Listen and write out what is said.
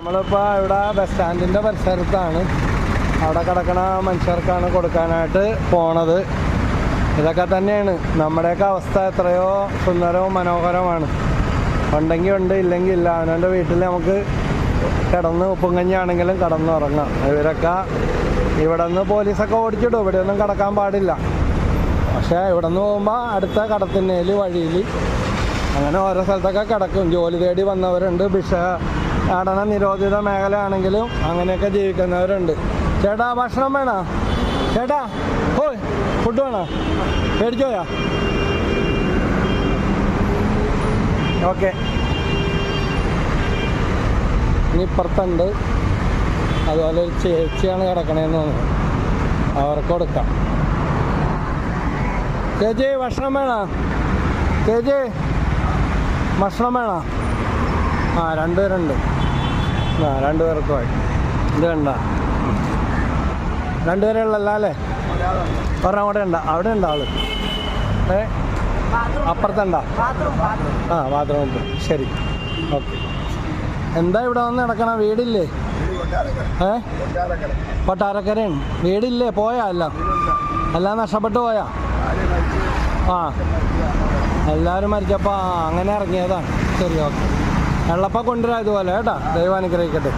നമ്മളിപ്പോൾ ഇവിടെ ബസ് സ്റ്റാൻഡിന്റെ പരിസരത്താണ്. അവിടെ കിടക്കണ മനുഷ്യർക്കാണ് കൊടുക്കാനായിട്ട് പോണത്. ഇതൊക്കെ തന്നെയാണ്. നമ്മുടെയൊക്കെ അവസ്ഥ എത്രയോ സുന്ദരവും മനോഹരമാണ് ഉണ്ടെങ്കിൽ ഉണ്ട് ഇല്ലെങ്കിൽ ഇല്ല. അവനവന്റെ വീട്ടിൽ നമുക്ക് കിടന്ന് ഉപ്പും കഞ്ഞിയാണെങ്കിലും കിടന്നുറങ്ങാം ഇവരൊക്കെ ഇവിടെ നിന്ന് പോലീസൊക്കെ ഓടിച്ചിടും. ഇവിടെയൊന്നും കിടക്കാൻ പാടില്ല. പക്ഷേ ഇവിടെ നിന്ന് പോകുമ്പോൾ അടുത്ത കടത്തിന്നേൽ വഴിയിൽ അങ്ങനെ ഓരോ സ്ഥലത്തൊക്കെ കിടക്കും. ജോലി തേടി വന്നവരുണ്ട്. ഭിക്ഷ നടന നിരോധിത മേഖല ആണെങ്കിലും അങ്ങനെയൊക്കെ ജീവിക്കുന്നവരുണ്ട്. ചേട്ടാ ഭക്ഷണം വേണോ? ചേട്ടാ ഓയ് ഫുഡ് വേണോ? മേടിച്ചോയാ ഓക്കെ. ഇനി ഇപ്പുറത്തുണ്ട്. അതുപോലെ ഒരു ചേച്ചിയാണ് കിടക്കണേന്ന് തോന്നുന്നു. അവർക്ക് കൊടുക്കാം. ചേച്ചി ഭക്ഷണം വേണോ? ചേച്ചി ഭക്ഷണം വേണോ? ആ രണ്ടുപേരുണ്ട്. ആ രണ്ടുപേർക്കുമായി ഇത് കണ്ട. രണ്ടുപേരേ അല്ലേ? ഒരെണ്ണം അവിടെ ഉണ്ടോ. അവിടെ ഉണ്ട് ആൾ. ഏ? അപ്പുറത്തുണ്ടോ ആ ബാത്റൂം ശരി. ഓക്കെ. എന്താ ഇവിടെ വന്ന് നടക്കണം? വീടില്ലേ? ഏ? കൊട്ടാരക്കരയാണ്. വീടില്ലേ? പോയാ എല്ലാം എല്ലാം നഷ്ടപ്പെട്ടു പോയാ? ആ. എല്ലാവരും മരിച്ചപ്പോൾ അങ്ങനെ ഇറങ്ങിയതാണ്. ശരി ഓക്കെ. വെള്ളപ്പം കൊണ്ടുവരാ ഇതുപോലെ കേട്ടോ. ദൈവം അനുഗ്രഹിക്കട്ടെ.